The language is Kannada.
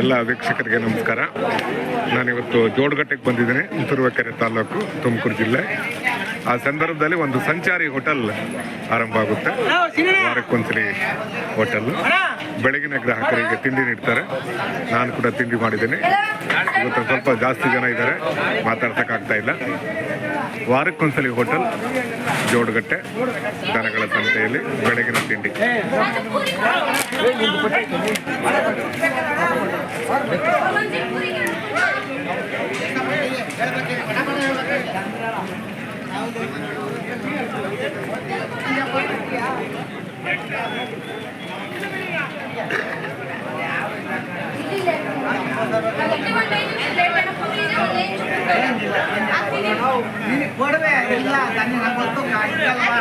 ಎಲ್ಲ ವೀಕ್ಷಕರಿಗೆ ನಮಸ್ಕಾರ. ನಾನಿವತ್ತು ಜೋಡಗಟ್ಟೆಗೆ ಬಂದಿದ್ದೀನಿ. ತುರುವೇಕೆರೆ ತಾಲೂಕು ತುಮಕೂರು ಜಿಲ್ಲೆ. ಆ ಸಂದರ್ಭದಲ್ಲಿ ಒಂದು ಸಂಚಾರಿ ಹೋಟೆಲ್ ಆರಂಭ ಆಗುತ್ತೆ. ವಾರಕ್ಕೊಂದ್ಸಲಿ ಹೋಟೆಲ್. ಬೆಳಗಿನ ಗ್ರಾಹಕರಿಗೆ ತಿಂಡಿ ನೀಡ್ತಾರೆ. ನಾನು ಕೂಡ ತಿಂಡಿ ಮಾಡಿದ್ದೀನಿ. ಇವತ್ತು ಸ್ವಲ್ಪ ಜಾಸ್ತಿ ಜನ ಇದ್ದಾರೆ. ಮಾತಾಡ್ತಕ್ಕಾಗ್ತಾ ಇಲ್ಲ. ವಾರಕ್ಕೊಂದ್ಸಲಿ ಹೋಟೆಲ್, ಜೋಡಗಟ್ಟೆ, ದನಗಳ ಸಂತೆಯಲ್ಲಿ ಬೆಳಗಿನ ತಿಂಡಿ. ಕೊಡುವೆ ಇಲ್ಲ ತನ್ನ ಗೊತ್ತು ಇದ್ದಲ್ವಾ